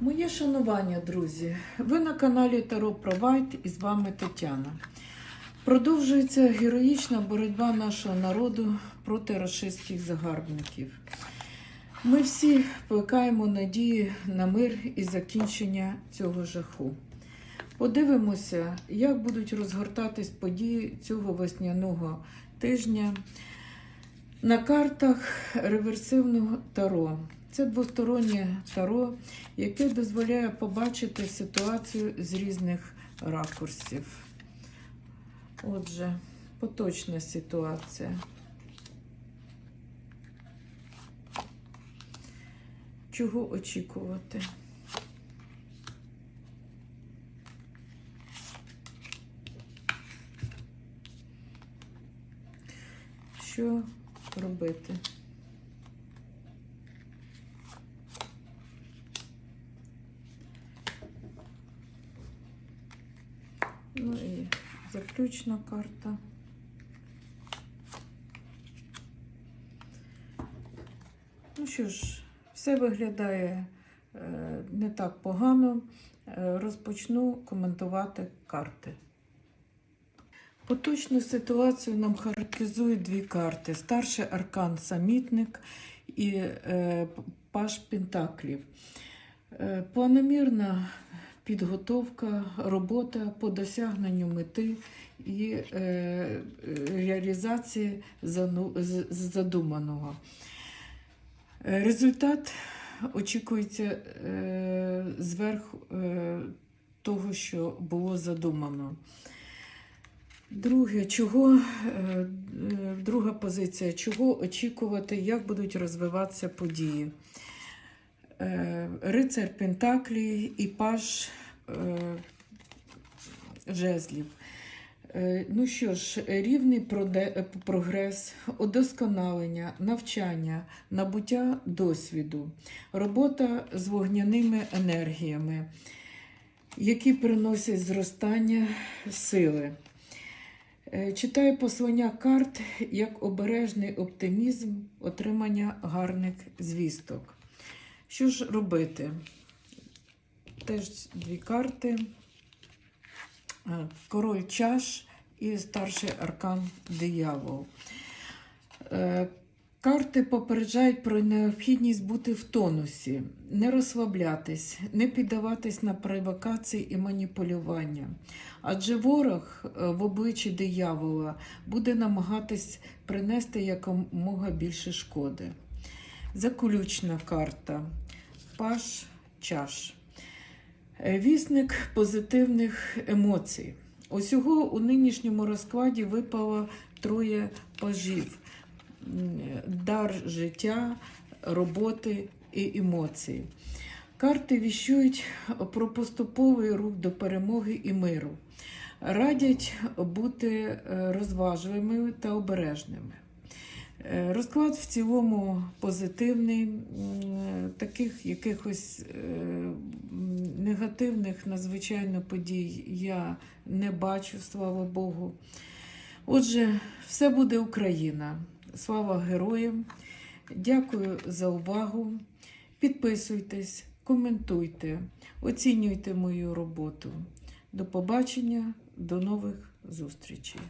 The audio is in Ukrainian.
Моє шанування, друзі. Ви на каналі Таро Провайт і з вами Тетяна. Продовжується героїчна боротьба нашого народу проти рашистських загарбників. Ми всі плекаємо надії на мир і закінчення цього жаху. Подивимося, як будуть розгортатись події цього весняного тижня на картах реверсивного таро. Це двостороннє таро, яке дозволяє побачити ситуацію з різних ракурсів. Отже, поточна ситуація. Чого очікувати? Що робити? Ну і заключна карта. Ну що ж, все виглядає е, не так погано. Е, розпочну коментувати карти. Поточну ситуацію нам характеризують дві карти: старший аркан самітник і е, паш Пентаклів. Е, планомірна підготовка, робота по досягненню мети і е, реалізації задуманого. Е, Результат очікується е, зверху е, того, що було задумано. Друге, чого, е, е, друга позиція, чого очікувати, як будуть розвиватися події. Е, Рицар Пентаклі і паж жезлів. Ну що ж, рівний прогрес, удосконалення, навчання, набуття досвіду, робота з вогняними енергіями, які приносять зростання сили. Е, Читаю послання карт як обережний оптимізм отримання гарних звісток. Що ж робити? Теж дві карти. Е, Король чаш і старший аркан диявол. Карти попереджають про необхідність бути в тонусі, не розслаблятись, не піддаватись на провокації і маніпулювання. Адже ворог е, в обличчі диявола буде намагатись принести якомога більше шкоди. Заключна карта. Паш чаш. Е, Вісник позитивних емоцій. Усього у нинішньому розкладі випало троє пажів: дар життя, роботи і емоцій. Карти віщують про поступовий рух до перемоги і миру. Радять бути е, розважливими та обережними. Е, Розклад в цілому позитивний, таких якихось е, негативних надзвичайно подій я не бачу, слава Богу. Отже, все буде Україна. Слава героям! Дякую за увагу. Підписуйтесь, коментуйте, оцінюйте мою роботу. До побачення, до нових зустрічей.